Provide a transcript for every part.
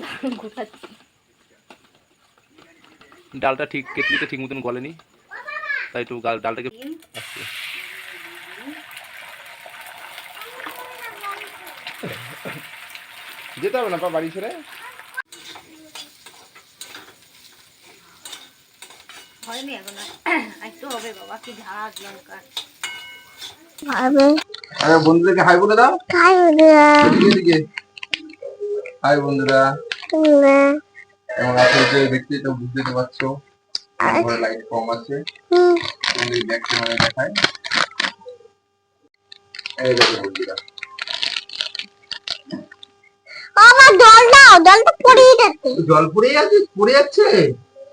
দারুণ ডালটা ঠিক কেটলিতে ঠিক মতন গলেনি তাই একটু ডালটাকে যেতে হবে না বাড়ি ছেড়ে। হয়নি এখন একটু হবে বাবা কি ঝাঁজ লঙ্কা আরে বন্ধুদেরকে হাই বলে দাও। এদিকে এদিকে। হাই বন্ধুরা। এবং আপনি যে দেখতে তো বুঝতে পারছ লাইট কম আছে। দেখায়। এই দেখো বন্ধুরা। জল দাও জলটা পড়িয়ে যাচ্ছে। জল পড়ে যাচ্ছে পড়ে যাচ্ছে?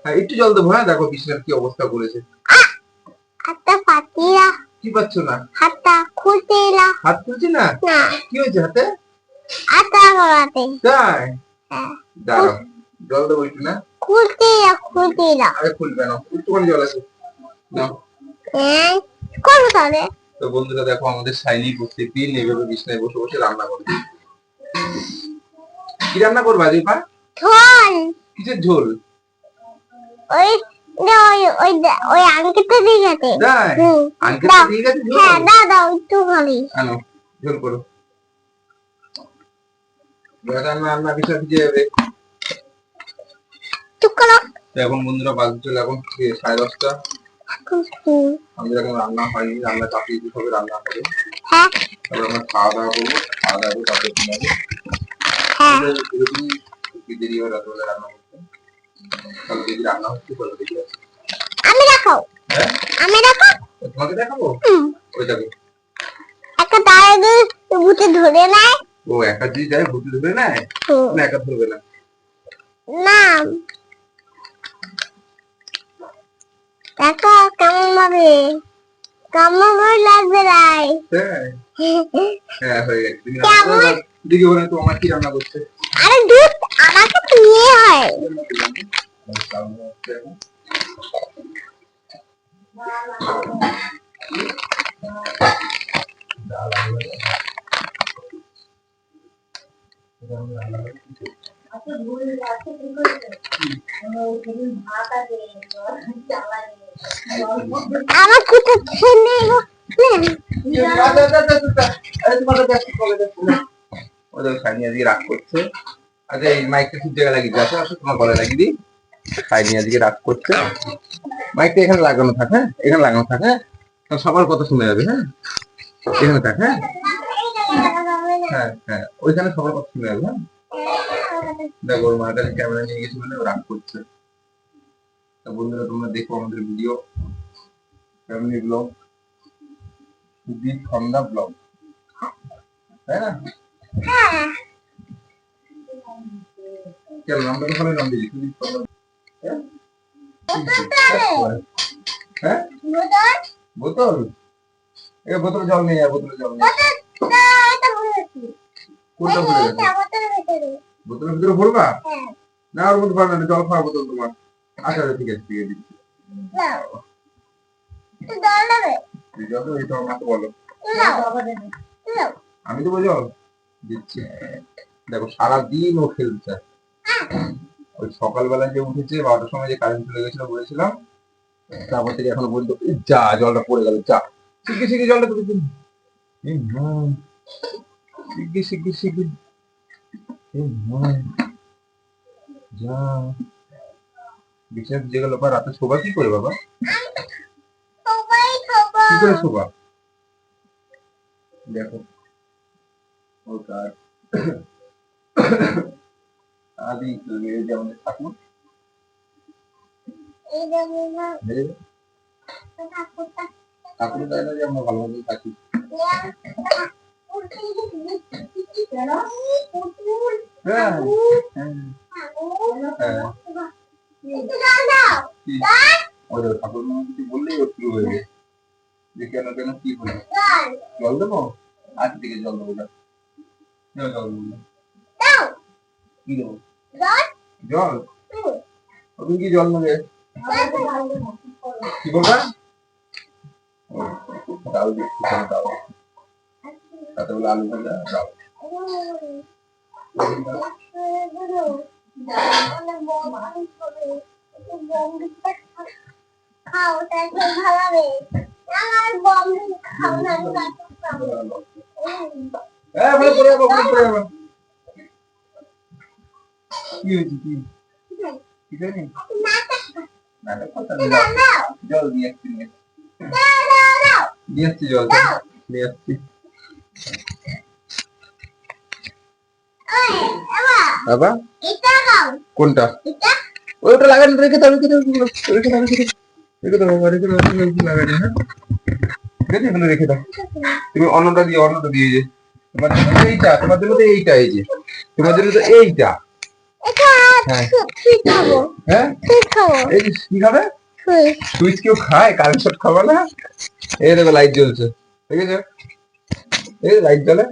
হ্যাঁ একটু জল দেবো হ্যাঁ দেখো বিছানার কি অবস্থা করেছে। হাতটা কি পাচ্ছ না? হাতটা খুলতে হাত তুলছি না? না। কি হয়েছে হাতে? হাতটা করাতে তাই? হ্যাঁ। দাঁড়াও জল দেবো একটু না? খুলতে খুলতে এলা আরে খুলবে না একটুখানি জল আছে। নাও করব তাহলে? তো বন্ধুরা দেখো আমাদের এইভাবে বিছনায় বসে বসে রান্না করে কি রান্না করবা দীপা ঝোল। কিসের ঝোল? ওই ওই ওই ওই আঙ্কেলটা দিয়ে গেছে। দাও। হ্যাঁ দাও একটু খালি আনো ঝোল করো। রান্না বিষয় যাবে। করো। এখন বন্ধুরা বাজে চলে এখন সাড়ে দশটা। হুম, আমাদের এখন রান্না হয়নি রান্না চাপিয়ে দিতে হবে রান্না হবে হ্যাঁ। তারপর আমরা খাওয়া দাওয়া করব খাওয়া দাওয়া করে তারপরে ঘুমাবো। হ্যাঁ। দেরি হয় রাত্রেবেলা রান্না করতে তাহলে দেখি রান্না হচ্ছে বলে দেখি আমি রাখাও হ্যাঁ? আমি রাখো তোমাকে দেখাবো? ওই একটা দাঁড়িয়ে ভূতে ধরে নেয়। ও একা যদি যায় ভূতি ধরবে না না একা ধরবে না। না। দেখো কেমন ভাবে কেমন ভাবে লাগবে রাই হ্যাঁ। হ্যাঁ হয়ে গেছে। দিদি বলে তো আমার কি রান্না করছে? আরে দুধ আমাকে নিয়ে হয়। আমার ওদের সাইনি আজকে রাগ করছে এই মাইকটা লাগিয়ে তোমার আজকে রাগ করছে মাইকটা এখানে লাগানো থাক এখানে লাগানো থাক সবার কথা শুনে যাবে হ্যাঁ এখানে থাক হ্যাঁ হ্যাঁ হ্যাঁ। ওইখানে সবার কথা শুনে যাবে হ্যাঁ দেখো ওর মার কাছে ক্যামেরা নিয়ে গেছে বলে রাগ করছে। তা বন্ধুরা তোমরা দেখো আমাদের video family blog Sudip Sandhya blog তাই না? কেন নামটা তো ভালো নাম দিলি সুদীপ সন্ধ্যা। হ্যাঁ? হ্যাঁ? বোতল? এ বোতলে জল নেই আর বোতলে জল নেই কোনটা গেছে? বোতলের ভিতরে। ভরবা? না ওর মধ্যে ভরবে না জল খাওয়া বোতল তোমার। আচ্ছা আচ্ছা, ঠিক আছে আছে দিচ্ছি। বলো। আমি তো জল? দিচ্ছি। দেখো সারাদিন ও খেলছে। ওই সকালবেলা যে উঠেছে বারোটার সময় যে কারেন্ট চলে গেছিল বলেছিলাম তারপর থেকে এখনও বলতো যা জলটা পড়ে গেল যা। শিখে শিখে জলটা পড়ে শিখে শিখে শিখে যা। বিছানা ভিজে গেল বা রাতে শোবা কি করে বাবা? কি করে শোবা? দেখো ও কাজ আদি এই যে আমাদের ঠাকুর। ঠাকুর চাই না যে আমরা ভালোভাবে থাকি। হ্যাঁ হ্যাঁ হ্যাঁ হয়ে কেন কেন কি হলো জল দেবো আজ জল দেবো যাও, জল দেবো। কি দেবো জল তুমি কি জল নেবে কি বলবা ও, ডাল দিচ্ছি ডাল তাতে বলে আলু ভাজা ডাল। হ্যাঁ। জল দিয়ে আসছি। নিয়ে আসছি জল। আসছি। বাবা। কোনটা? এটা? ওটা লাগানো রেখে দাও রেখে দাও ওগুলো। রেখে দাও রেখে দাও। রেখে দাও বাবা রেখে দাও তুমি ওগুলো লাগানো হ্যাঁ? ঠিক আছে এগুলো রেখে দাও। তুমি অন্যটা দিয়ে অন্যটা দিয়ে যে। তোমার জন্য তো এইটা তোমার জন্য তো এইটা এই যে। তোমার জন্য তো এইটা। হ্যাঁ। হ্যাঁ? তুই খাব। এই যে কি খাবে? তুই সুইচ কেউ খায়? কারেন্ট শট খাবে না? এই দেখো লাইট জ্বলছে। ঠিক আছে? এই লাইট জ্বলে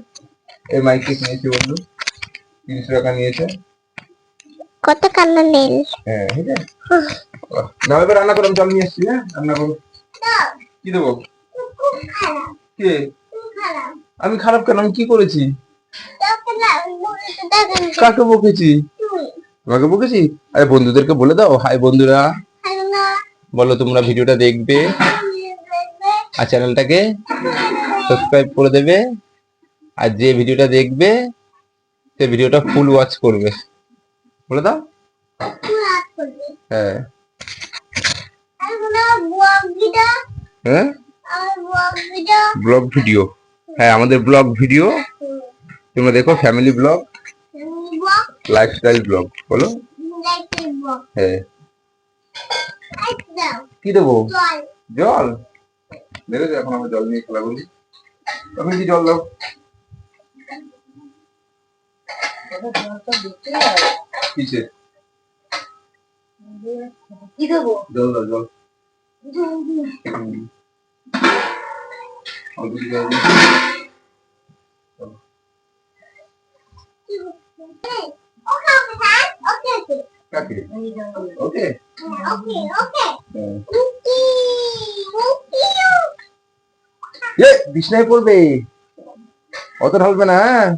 এই মাইক নিয়েছি বন্ধু। তিনশো টাকা নিয়েছে। কত কান্না নেল। হ্যাঁ ঠিক আছে। না এবার রান্না করো আমি জল নিয়ে এসছি হ্যাঁ? রান্না করো। কি দেবো? খারাপ কে? আমি খারাপ কেন? আমি কি করেছি? কাকে বকেছি? তোমাকে বকেছি? আরে বন্ধুদেরকে বলে দাও। হাই বন্ধুরা। বলো তোমরা ভিডিওটা দেখবে। আর চ্যানেলটাকে? সাবস্ক্রাইব করে দেবে। আর যে ভিডিওটা দেখবে সে ভিডিওটা ফুল ওয়াচ করবে। বলে দাও। হ্যাঁ। হ্যাঁ? Blog video? হ্যাঁ আমাদের ব্লগ ভিডিও। তোমরা দেখো ফ্যামিলি ব্লগ লাইফস্টাইল ব্লগ বলো। হ্যাঁ। কি দেবো? জল। জল? দেখেছ এখন আমরা জল নিয়ে খেলা করি তখন কি জল দাও কিসে কি দেবো জল দাও। জল হুম। অল্প কিছু জল দিই। ওকে ওকে হ্যাঁ ওকে ওকে কাকে এই দেবো। ওকে ওকে ওকে হ্যাঁ। মুক্তি মুক্তি এ, বিছনায় পড়বে। অত ঢালবে না হ্যাঁ?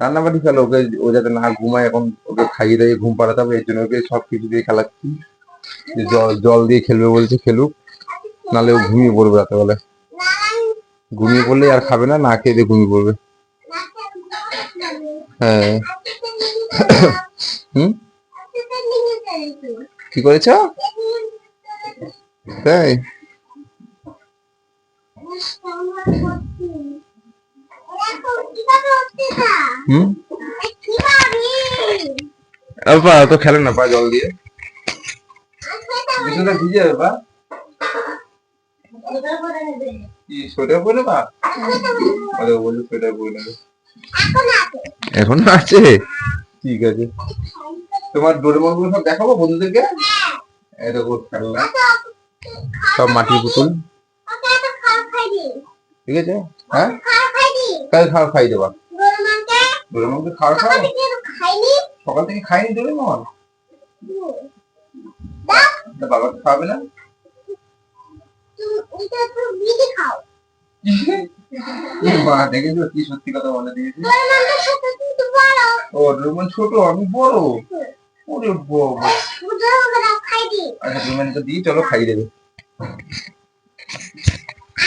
রান্না বাড়ি খেলো ওকে, ও যাতে না ঘুমায়, এখন ওকে খাইয়ে দাইয়ে ঘুম পাড়াতে হবে, এর জন্য ওকে সব কিছু দিয়ে খেলাচ্ছি। জল জল দিয়ে খেলবে বলছে, খেলুক। নালে ও ঘুমিয়ে পড়বে রাতেবেলা ঘুমিয়ে পড়লে আর খাবে না না খেয়ে দিয়ে ঘুমিয়ে পড়বে। হ্যাঁ। হুম? কি করেছ? তাই? হুম? আপা তো খেলে না পা জল দিয়ে। বিছানা ভিজে যাবে পা। কি সোয়েটার পরে বা আরে বলি সোয়েটার পরে নেবে এখন আছে। ঠিক আছে। তোমার ডোরেমনগুলো সব দেখাবো বন্ধুদেরকে? এটা কোট খেলনা। সব মাটির পুতুল। ঠিক আছে? হ্যাঁ? কাল খাওয়া খাই দেবা। ডোরেমনকে খাওয়া খাও সকাল থেকে খাইনি ডোরেমন তা বাবাকে না। খাও। কি মা দেখেছ? কি সত্যি কথা বলে দিয়েছি? ছোট ও ডোরেমন ছোট আমি বড়? ওরে বাবা। আচ্ছা ডোরেমনকে দিয়ে চলো খাই দেবে আর ডোরেমন আর ডোরেমন খাই দি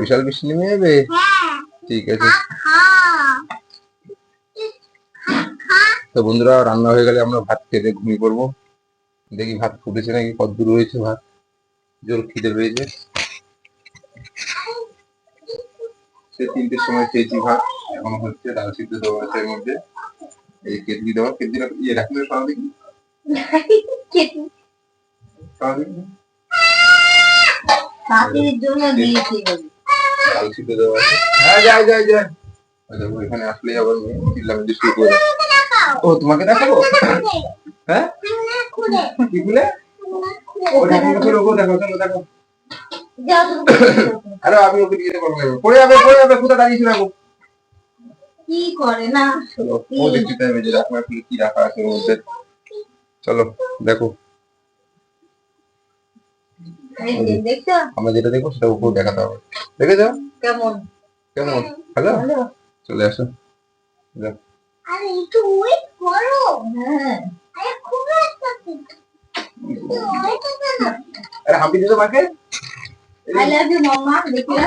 বিশাল বৃষ্টি নেমে যাবে? ঠিক আছে। তো বন্ধুরা রান্না হয়ে গেলে আমরা ভাত খেতে ঘুমিয়ে পড়ব। দেখি ভাত ফুটেছে নাকি কত দূর রয়েছে ভাত। জোর খিদে রয়েছে সে তিনটের সময় খেয়েছি ভাত এখন হচ্ছে ডাল সিদ্ধ দেওয়া আছে এর মধ্যে। এই কেটলি দেওয়া কেটলি ইয়ে রাখলে দেখি খাওয়া দেখি তাঁতির জন্য দিয়েছি বলে। দেওয়া আছে। হ্যাঁ যাই যাই যাই। দেখো এখানে আসলেই আবার মেয়ে চিল্লামিল্লি শুরু করে? ও তোমাকে দেখাবো? হ্যাঁ? কি খুলে? ও ঢাকনাটা খুলে ও দেখো চলো দেখো আরে আমি ওকে দিয়ে দেবো পড়ে যাবে পড়ে যাবে কোথায় দাঁড়িয়েছি রাখো কি করে না? চলো ও দেখতে চাইবে যে ঢাকনা খুলে কি রাখা আছে ওর মধ্যে। চলো দেখো। আমরা যেটা দেখব সেটা উপর দেখাতে হবে। দেখেছ? কেমন? কেমন? ভালো? ভালো। চলে আসো। আরে একটু ওয়েট করো। হ্যাঁ। আরে খুব একটা ওয়েট করো আরে হাঁপি দিতে মাকে? আই লাভ ইউ মাম্মা দেখিলা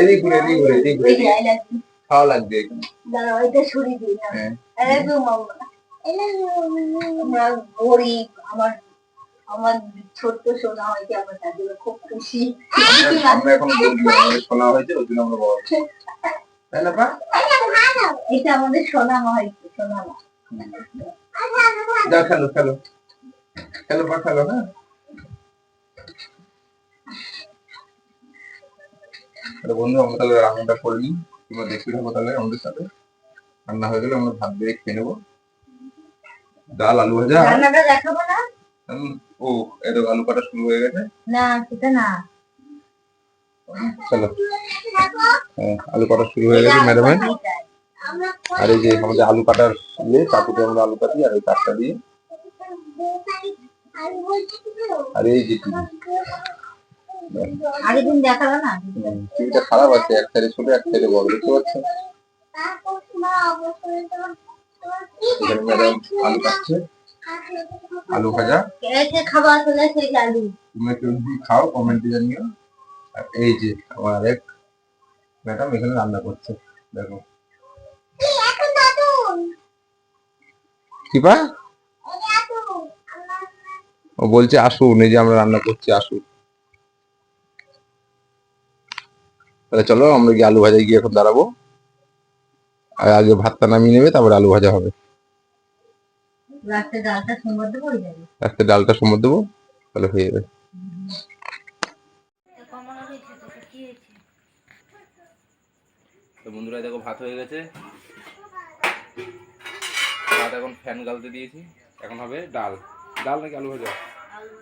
এদিক ঘুরে এদিক ঘুরে এদিক ঘুরে। আই লাভ ইউ খাওয়া লাগবে। এখানে দাঁড়াও এটা সরিয়ে দিই না হ্যাঁ। আই লাভ ইউ মাম্মা এটা আমরা গরিব আমার আমার ছোট্ট সোনা হয়েছে আমার তার জন্য খুব খুশি। আমরা এখন বলবি হয়েছে ওই জন্য আমরা বড় তাই না পা এটা আমাদের সোনা মা হয়েছে সোনা মা। যাও খেলো খেলো খেলো পা খেলো বন্ধু আমরা তাহলে রান্নাটা করে নিই তোমরা দেখতে থাকো তাহলে আমাদের সাথে রান্না হয়ে গেলে আমরা ভাত দিয়ে খেয়ে নেব ডাল আলু ভাজা রান্নাটা দেখাবো না? ও এত আলু কাটা শুরু হয়ে গেছে? না সেটা না। চলো। হ্যাঁ, আলু কাটা শুরু হয়ে গেছে ম্যাডামের আর এই যে আমাদের আলু কাটার ইয়ে চাকুতে আমরা আলু কাটি আর ওই কাঠটা দিয়ে। আর এই যে টিভি। আগের দিন দেখাল না? টিভিটা খারাপ আছে এক সাইডে ছোট এক সাইডে বড় দেখতে এখানে ম্যাডাম আলু কাটছে। আলু ভাজা। খাবার চলে সেই আলু তুমি কেউ যদি খাও কমেন্টে জানিও। আর এই যে আমার আরেক ম্যাডাম এখানে রান্না করছে দেখো। আমরা ও বলছে আসুন এই যে আমরা রান্না করছি আসুন। তাহলে চলো আমরা গিয়ে আলু ভাজায় গিয়ে এখন দাঁড়াবো। আর আগে ভাতটা নামিয়ে নেবে তারপরে আলু ভাজা হবে। রাস্তায় ডালটা সুন্দর দেব যাবে। আজকে ডালটা সমর দেবো তাহলে হয়ে যাবে। তো বন্ধুরা দেখো ভাত হয়ে গেছে। ভাত এখন ফ্যান গালতে দিয়েছি। এখন হবে ডাল। ডাল নাকি আলু ভাজা? আলু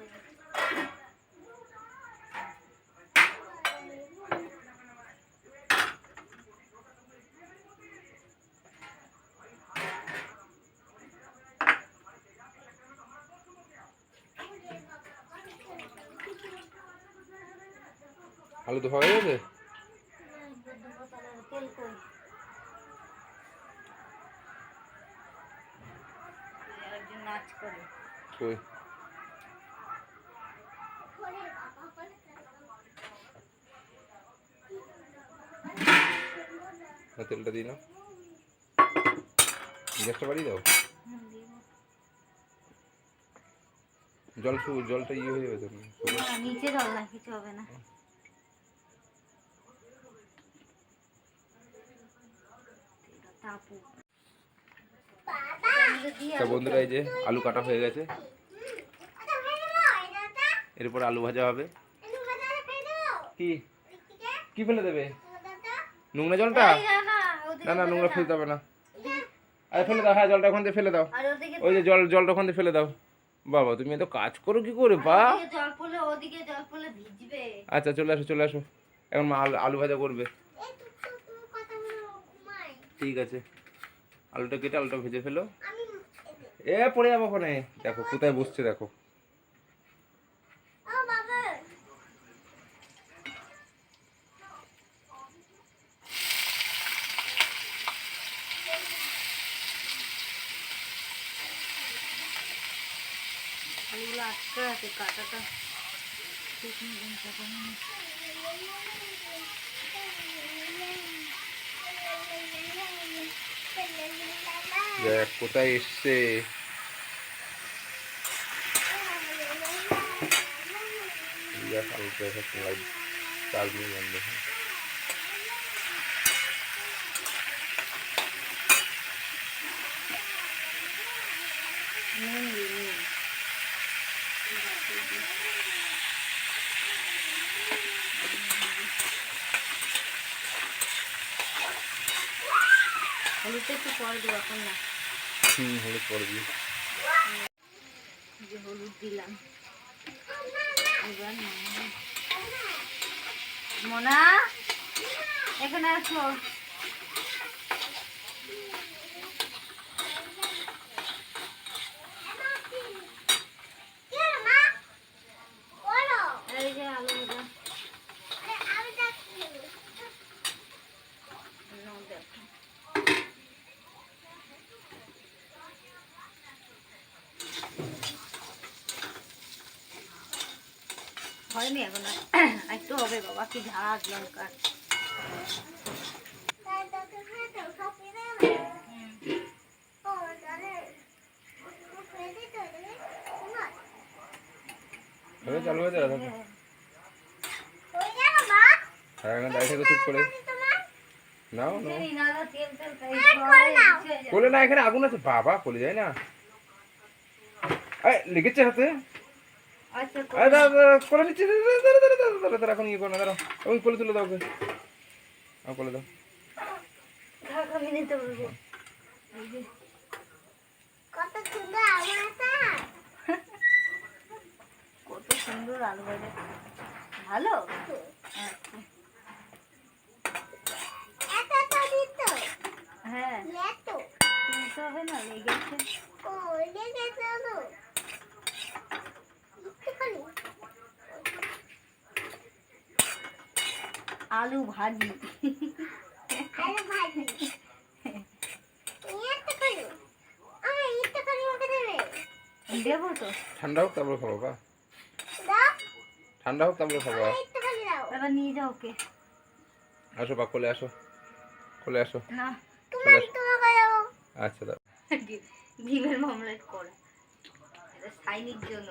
তো হয়ে গেছে কই? তেলটা দিই না গ্যাসটা বাড়িয়ে দাও। জল জলটা ইয়ে হয়ে যাবে নিচে জল না কিছু হবে না। তা বন্ধুরা এই যে আলু কাটা হয়ে গেছে। এরপর আলু ভাজা হবে। কি? কি ফেলে দেবে? নোংরা জলটা? না না নোংরা ফেলতে হবে না। আরে ফেলে দাও হ্যাঁ জলটা ওখান থেকে ফেলে দাও। ওই যে জল জলটা ওখান থেকে ফেলে দাও। বাবা তুমি এত কাজ করো কি করে বা? আচ্ছা চলে আসো চলে আসো। এখন মা আলু ভাজা করবে। ঠিক আছে। আলুটা কেটে আলুটা ভেজে ফেলো। এ পড়ে যাব ওখানে। দেখো কোথায় বসছে দেখো। আলুগুলো আটকে আছে কাটাটা ঠিক মতন কাটানো নেই। দেখ কোথায় এসছে আলুটা চার্জিং বন্ধ। হলুদটা একটু পরে দেবো এখন না হুম হলুদ পরে দিই যে হলুদ দিলাম এবার। মোনা এখানে আসো এই যে আলু ভাজা নাও দেখো। হয়নি এখন। একটু হবে বাবা কি ঝাঁজ লঙ্কা চালু হয়ে যাবে হ্যাঁ দাঁড়িয়ে থেকে চুপ করে। নাও নাও। কোলে না এখানে আগুন আছে। বাবা কোলে যায় না। লেগেছে হাতে। আচ্ছা কোলে নিচ্ছে এখন ইয়ে করো না দাঁড়াও ওই কোলে তুলে দাও ওকে কোলে দাও কত সুন্দর কত সুন্দর আলু ভাজা ভালো আচ্ছা হ্যাঁ তুলতে হবে না লেগেছে ও আলু ভাজি। দেবে। দেবো তো। ঠান্ডা হোক তারপরে খাব বা। ঠান্ডা হোক তারপরে খাব আমার একটুখানি দাও। এবার নিয়ে যাও ওকে। আসো বা কোলে আসো। কোলে আসো। না। আচ্ছা দাও। ডিমের মামলেট করে এটা সাইনির জন্য।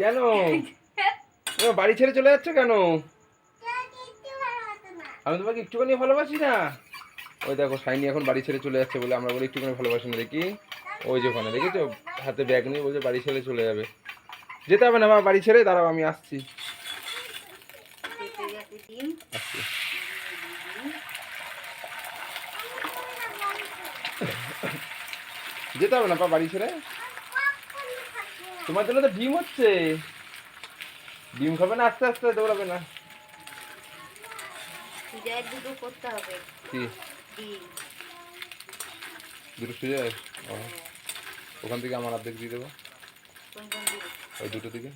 কেন? বাড়ি ছেড়ে চলে যাচ্ছ কেন? আমি তোমাকে একটুখানি ভালোবাসি না? ওই দেখো, সাইনি এখন বাড়ি ছেড়ে চলে যাচ্ছে বলে আমরা বলি একটুখানি ভালোবাসি না, দেখি? ওই যে ওখানে, দেখেছ? হাতে ব্যাগ নিয়ে বলছে বাড়ি ছেড়ে চলে যাবে। যেতে হবে না বাড়ি ছেড়ে, দাঁড়াও, আমি আসছি। যেতে হবে না বাড়ি ছেড়ে? তোমার জন্য তো ডিম হচ্ছে। ডিম খাবে না আস্তে আস্তে দৌড়াবে না। দুটো করতে হবে। কি? দুটো সুযোগ ও। ওখান থেকে আমার অর্ধেক দিয়ে দেবো। দিকে ওই দুটো থেকে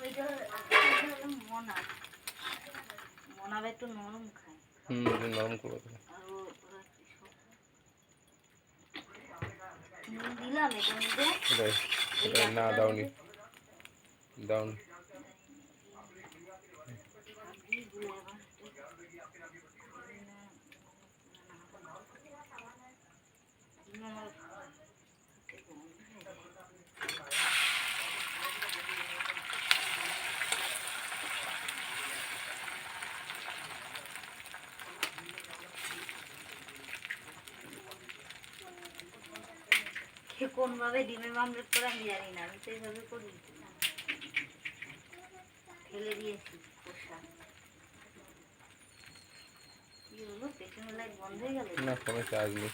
ওইটা ওইটা হলো মনা মনাবে একটু নরম খায় হুম একটু নরম করব তো। আর ও ওরা কি সব- নুন দিলাম এটার মধ্যে। এটাই এটাই না দাওনি। দাওনি। গুলে আবার ডিম আমার হাতে গন্ধ হয়ে যায়। সে কোনভাবে ডিমের মামলেট করে আমি জানি না, আমি তো এইভাবে করি ফেলে দিয়েছি খোসা। কি হলো? পেছনে লাইট বন্ধ হয়ে গেল? না ফোনে চার্জ নেই।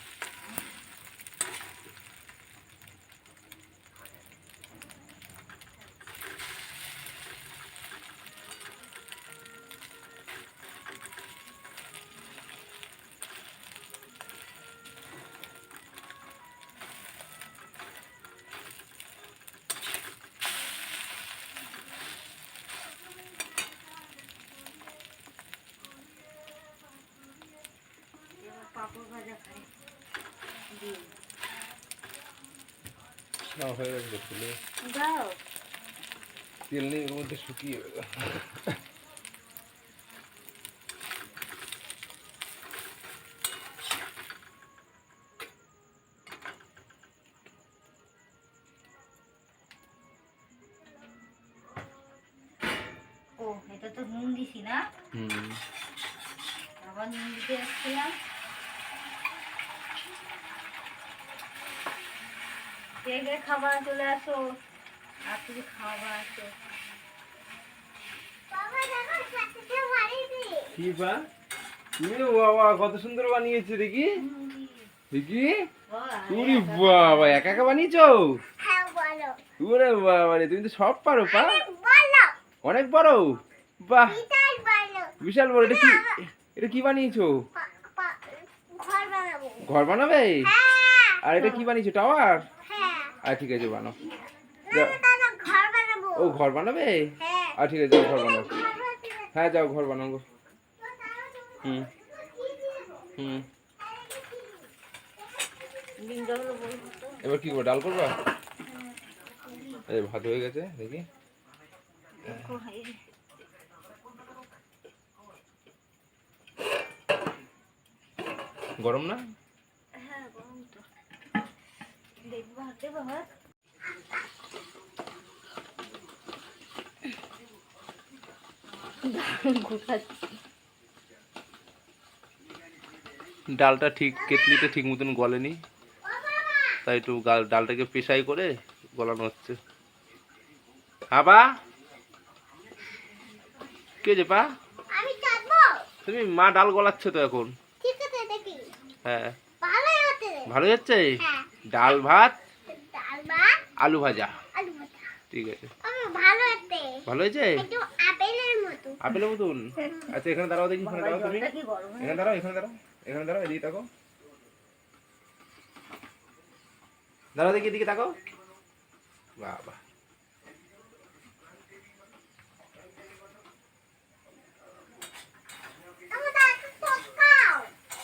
পাপড় ভাজা খাই। ডিম না হয়ে গেছে তো দাও। তেল নেই ওর মধ্যে শুকিয়ে গেল। ও এটা তো নুন দিছি না? হুম। আবার নুন দিতে যাচ্ছিলাম কে কে খাবার চলে আসো আর কিছু খাবার আছে বাবা দেখো সাথে বাড়িতে কি বা? তুমি বাবা কত সুন্দর বানিয়েছে দেখি। দেখি। তুমি বাবা একা একা বানিয়েছো? হ্যাঁ বলো। ওরে বাবা রে তুমি তো সব পারো পা। অনেক বড়? বাহ। বিশাল বড় এটা কি? এটা কি বানিয়েছো? ঘর বানাবে? হ্যাঁ। আর এটা কি বানিয়েছো টাওয়ার? আর ঠিক আছে বানাও। বানাবো। ও ঘর বানাবে? হ্যাঁ। আর ঠিক আছে ঘর বানাও। হ্যাঁ যাও ঘর বানাও গো। হুম। হুম। এবার কি করব ডাল করবা? এই ভাত হয়ে গেছে দেখি। গরম না? ডালটা ঠিক কেটলিতে ঠিক মতন গলেনি। তাই একটু ডালটাকে পেশাই করে গলানো হচ্ছে। আবা! কে যে পা? তুমি মা ডাল গলাচ্ছ তো এখন। হ্যাঁ। ভালোই যাচ্ছে? হ্যাঁ। ডাল ভাত আলু ভাজা। ঠিক আছে। ভালো হয়েছে? একটু আপেলের মতন? আচ্ছা এখানে দাঁড়াও দেখি এখানে দাঁড়াও তুমি। এখানে দাঁড়াও এখানে দাঁড়াও এখানে দাঁড়াও এদিকে তাকো দাঁড়াও দেখি এদিকে তাকো বাবা।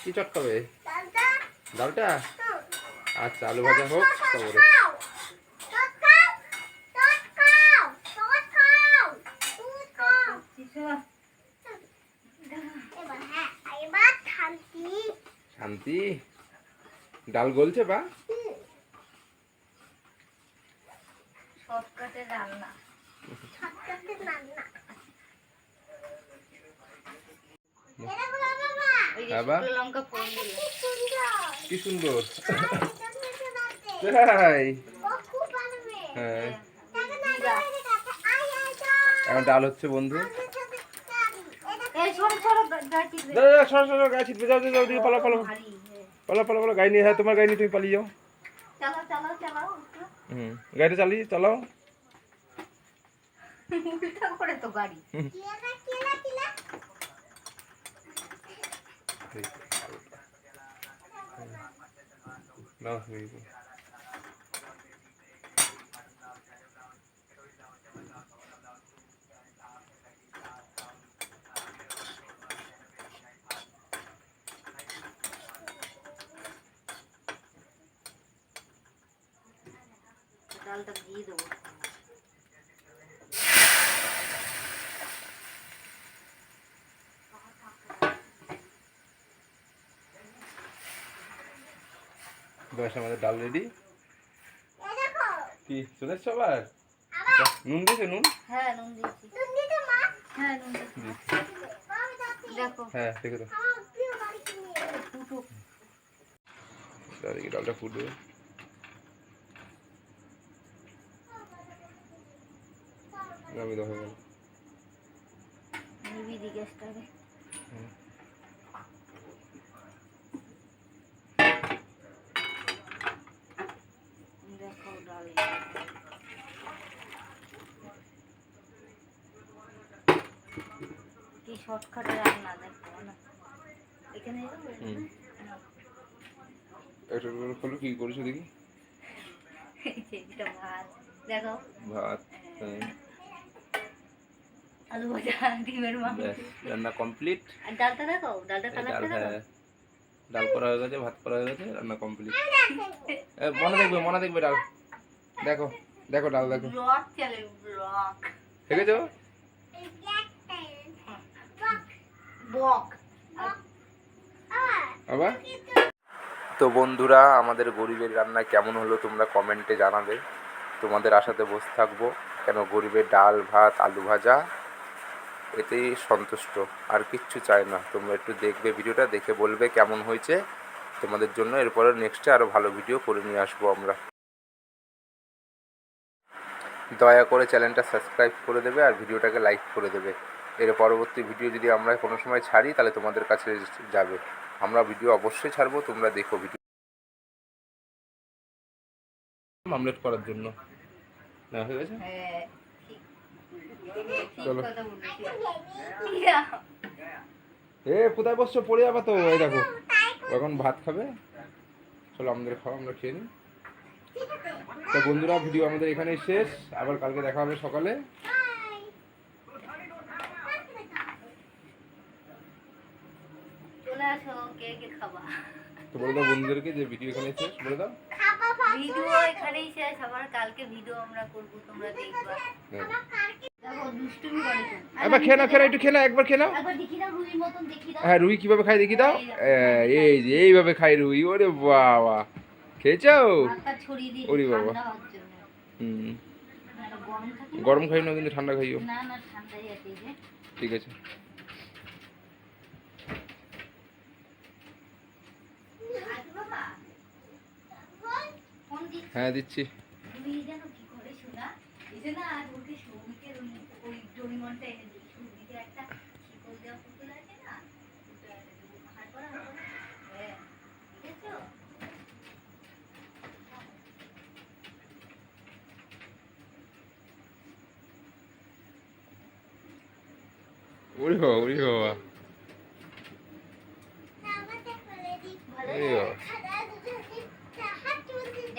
কি চটকাবে? ডালটা। আচ্ছা আলু ভাজা হোক এবার হ্যাঁ শান্তি। ডাল গলছে বা। শর্টকাটে রান্না রান্না বাবা কি সুন্দর। তাই। হ্যাঁ। এখন ডাল হচ্ছে বন্ধু। সরো সরো গাছ ছিটবে যাও যাও দিকে পালা পালা হ্যাঁ। পালা পালা পালা গাড়ি নিয়ে হ্যাঁ তোমার গাড়ি নিয়ে তুমি পালিয়ে যাও। হুম। গাড়িটা চালিয়ে চালাও। উল্টা করে তো গাড়ি কিলা কিলা কিলা নাও তুমি ডালটা দিয়ে দেবো ব্যাস আমাদের ডাল রেডি কি সবার নুন দিয়েছে নুন? হ্যাঁ নুন দিয়েছি। নুন হ্যাঁ নুন দিয়েছি। দেখো। হ্যাঁ দেখে তো দেখি ডালটা ফুটবে আমি দেখো গেল নিবি গ্যাসটাকে হুম। দেখো ডাল কি শর্টকাটে রান্না দেখো না এখানে এলো? হুম। একটা করে খোলো কি করেছ দেখি? এটা ভাত দেখো। ভাত হ্যাঁ, আলু ভাজা ডিমের রান্না কমপ্লিট। আর ডালটা দেখো ডালটা ডাল কালারটা দেখো। হ্যাঁ। ডাল করা হয়ে গেছে ভাত করা হয়ে গেছে রান্না কমপ্লিট। মনে দেখবে মনে দেখবে ডাল। দেখো দেখো ডাল দেখো। ব্লগ চলে ব্লগ দেখেছ বক। আবার তো বন্ধুরা আমাদের গরিবের রান্না কেমন হলো তোমরা কমেন্টে জানাবে। তোমাদের আশাতে বসে থাকব কেন গরিবের ডাল ভাত আলু ভাজা এতেই সন্তুষ্ট। আর কিচ্ছু চাই না। তোমরা একটু দেখবে ভিডিওটা দেখে বলবে কেমন হয়েছে। তোমাদের জন্য এরপরে নেক্সটে আরও ভালো ভিডিও করে নিয়ে আসব আমরা। দয়া করে চ্যানেলটা সাবস্ক্রাইব করে দেবে আর ভিডিওটাকে লাইক করে দেবে। এর পরবর্তী ভিডিও যদি আমরা কোনো সময় ছাড়ি তাহলে তোমাদের কাছে যাবে। আমরা ভিডিও অবশ্যই ছাড়বো তোমরা দেখো ভিডিও মামলেট করার জন্য। না হয়ে গেছে? হ্যাঁ ঠিক। ঠিক চলো। এ কোথায় বসছো? পড়ে যাবা তো এই দেখো। এখন ভাত খাবে। চলো আমাদের খাওয়া আমরা খেয়ে নিই। তো বন্ধুরা ভিডিও আমাদের এখানেই শেষ। আবার কালকে দেখা হবে সকালে চলে আসো কে কে খাবা। তো বলে দাও বন্ধুদেরকে যে ভিডিও এখানে শেষ বলে দাও। ভিডিও এখানেই শেষ আবার কালকে ভিডিও আমরা করব তোমরা দেখবা। হ্যাঁ। একবার খেয়ে নাও খেয়ে একটু খেয়ে নাও একবার খেয়ে নাও। দেখি না রুই মতন দেখি দাও। হ্যাঁ রুই কীভাবে খাই দেখি দাও। হ্যাঁ, এই যে এইভাবে খাই রুই ওরে বাবা। খেয়েছো? ওরে বাবা। ঠান্ডা হুম। গরম থাকে না। গরম খাই না কিন্তু ঠান্ডা খাইও। না না ঠান্ডাই আছে এই যে। ঠিক আছে বাবা ফোন দিচ্ছি হ্যাঁ দিচ্ছি। তুমি যেন কি করে শোনা এই যে না আজ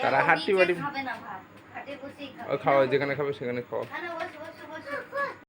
তারা হাঁটি বাড়ি খাওয়া যেখানে খাবে সেখানে খাওয়া।